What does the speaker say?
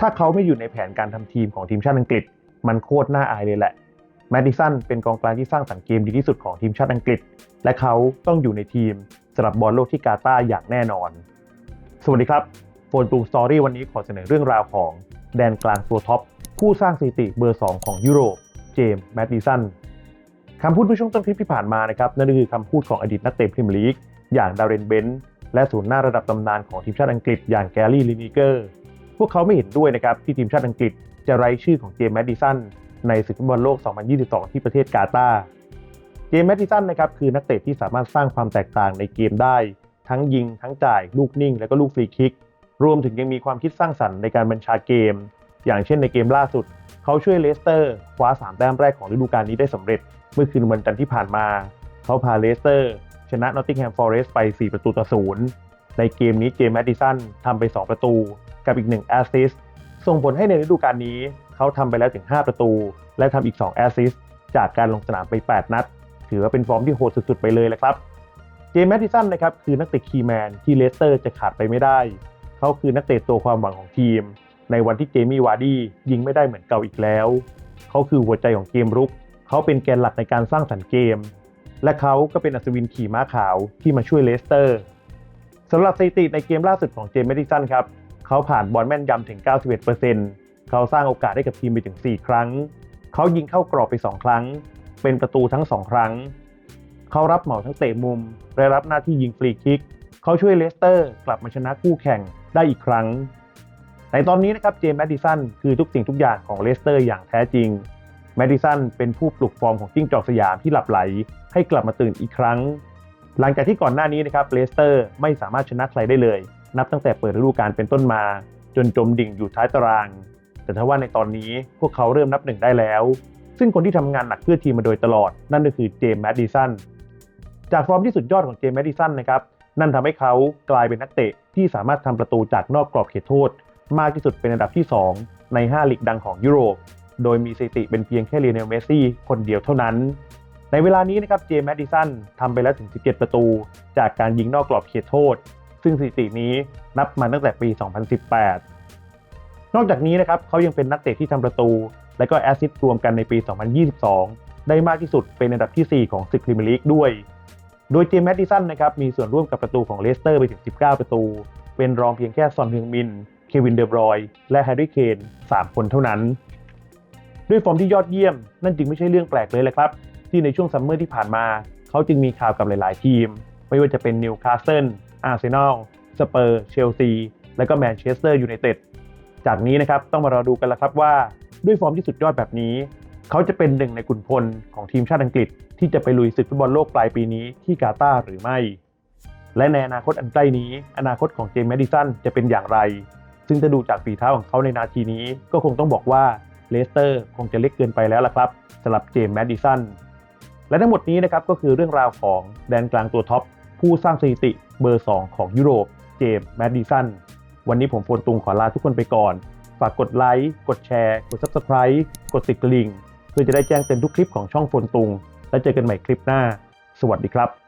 ถ้าเขาไม่อยู่ในแผนการทำทีมของทีมชาติอังกฤษ มันโคตรน่าอายเลยแหละแมดดิสันเป็นกองกลางที่สร้างสรรค์เกมดีที่สุดของทีมชาติอังกฤษ และเขาต้องอยู่ในทีมสำหรับบอลโลกที่กาตาร์อย่างแน่นอน สวัสดีครับโฟนตูสตอรี่วันนี้ขอเสนอเรื่องราวของแดนกลางตัวท็อป ผู้สร้างสถิติเบอร์ 2 ของยุโรป เจมส์แมดดิสันคำพูดเมื่อช่วงต้นคลิปที่ผ่านมานะครับนั่นคือคำพูดของอดีตนักเตะพรีเมียร์ลีกอย่างดาร์เรนเบนต์และศูนย์หน้าระดับตำนานของทีมชาติอังกฤษอย่างแกรี่ลินิเกอร์ วกเขาไม่เห็นด้วยนะครับที่ทีมชาติอังกฤษจะไร้ชื่อของเจมส์แมดดิสันในศึกฟุตบอลโลก 2022 ที่ประเทศกาตาร์ เจมส์แมดดิสันนะครับคือนักเตะที่สามารถสร้างความแตกต่างในเกมได้ ทั้งยิง ทั้งจ่าย ลูกนิ่ง และก็ลูกฟรีคิก รวมถึงยังมีความคิดสร้างสรรค์ในการบัญชาเกม อย่างเช่นในเกมล่าสุด เขาช่วยเลสเตอร์คว้า 3 แต้มแรกของฤดูกาลนี้ได้สำเร็จ เมื่อคืนวันจันทร์ที่ผ่านมา เขาพาเลสเตอร์ชนะนอตติงแฮมฟอเรสต์ไป 4 ประตูต่อศูนย์ในเกมนี้เจมส์แมดดิสันทำไป 2 ประตู กับอีก 1 แอสซิสส่งผลให้ในฤดูกาลนี้ เขาทำไปแล้วถึง 5 ประตู และทำอีก 2 แอสซิสจากการลงสนามไป 8 นัด ถือว่าเป็นฟอร์มที่โหดสุดๆ ไปเลยแหละครับ เจมส์แมดิสันนะครับคือนักเตะคีย์แมนที่เลสเตอร์จะขาดไปไม่ได้ เขาคือนักเตะตัวความหวังของทีม ในวันที่เจมี่วาร์ดี้ยิงไม่ได้เหมือนเก่าอีกแล้ว เขาคือหัวใจของเกมรุก เขาเป็นแกนหลักในการสร้างสรรค์เกม และเขาก็เป็นอัศวินขี่ม้าขาวที่มาช่วยเลสเตอร์สำหรับสถิติในเกมล่าสุดของเจมส์แมดดิสันครับ เขาผ่านบอลแม่นยำถึง 91%เขาสร้างโอกาสให้กับทีมไปถึง 4 ครั้ง เขายิงเข้ากรอบไป 2 ครั้ง เป็นประตูทั้ง 2 ครั้ง เขารับเหมาทั้งเตะมุมและรับหน้าที่ยิงฟรีคิก เขาช่วยเลสเตอร์กลับมาชนะคู่แข่งได้อีกครั้ง ในตอนนี้นะครับเจมส์แมดดิสันคือทุกสิ่งทุกอย่างของเลสเตอร์อย่างแท้จริง แมดดิสันเป็นผู้ปลุกฟอร์มของจิ้งจอกสยามที่หลับไหล ให้กลับมาตื่นอีกครั้ง หลังจากที่ก่อนหน้านี้นะครับเลสเตอร์ไม่สามารถชนะใครได้เลย นับตั้งแต่เปิดฤดูกาลเป็นต้นมา จนจมดิ่งอยู่ท้ายตาราง แต่ถ้าว่าในตอนนี้พวกเขาเริ่มนับหนึ่งได้แล้ว ซึ่งคนที่ทำงานหนักเพื่อทีมมาโดยตลอด นั่นก็คือเจมส์แมดดิสันจากฟอร์มที่สุดยอดของเจมส์แมดดิสันนะครับนั่นทำให้เขากลายเป็นนักเตะที่สามารถทำประตูจากนอกกรอบเขตโทษ มากที่สุดเป็นอันดับที่ 2 ใน 5ลีกดังของยุโรป โดยมีสถิติเป็นเพียงแค่เลียเนลเมสซี่คนเดียวเท่านั้น ในเวลานี้นะครับเจมส์แมดดิสันทำไปแล้วถึง 17 ประตู จากการยิงนอกกรอบเขตโทษ ซึ่งสถิตินี้นับมาตั้งแต่ปี 2018 นอกจากนี้นะครับเขายังเป็นนักเตะที่ทำประตู และก็แอสซิสต์รวมกันในปี 2022 ได้มากที่สุดเป็นอันดับที่ 4 ของศึกพรีเมียร์ลีกด้วย โดยเจมส์แมดดิสันนะครับมีส่วนร่วมกับประตูของเลสเตอร์ไปถึง 19 ประตู เป็นรองเพียงแค่ซอนฮึงมิน เควินเดอบรอย และแฮร์รี่เคน 3 คนเท่านั้น ด้วยฟอร์มที่ยอดเยี่ยม นั่นจึงไม่ใช่เรื่องแปลกเลยแหละครับ ที่ในช่วงซัมเมอร์ที่ผ่านมา เขาจึงมีข่าวกับหลาย ๆ ทีม ไม่ว่าจะเป็นนิวคาสเซิล อาร์เซนอล สเปอร์ เชลซี และก็แมนเชสเตอร์ยูไนเต็ด จากนี้นะครับต้องมารอดูกันละครับว่าด้วยฟอร์มที่สุดยอดแบบนี้ เขาจะเป็นหนึ่งในขุนพลของทีมชาติอังกฤษ ที่จะไปลุยศึกฟุตบอลโลกปลายปีนี้ที่กาตาร์หรือไม่ และในอนาคตอันใกล้นี้ อนาคตของเจมส์แมดดิสันจะเป็นอย่างไร ซึ่งถ้าดูจากฝีเท้าของเขาในนาทีนี้ก็คงต้องบอกว่าเลสเตอร์คงจะเล็กเกินไปแล้วล่ะครับสำหรับเจมส์แมดดิสันและทั้งหมดนี้นะครับก็คือเรื่องราวของแดนกลางตัวท็อป ผู้สร้างสถิติเบอร์ 2 ของยุโรป เจมส์แมดดิสัน วันนี้ผมโฟนตุงขอลาทุกคนไปก่อน ฝากกดไลค์ กดแชร์ กด Subscribe กดติดกระลิ่ง เพื่อจะได้แจ้งเตือนทุกคลิปของช่องโฟนตุง และเจอกันใหม่คลิปหน้า สวัสดีครับ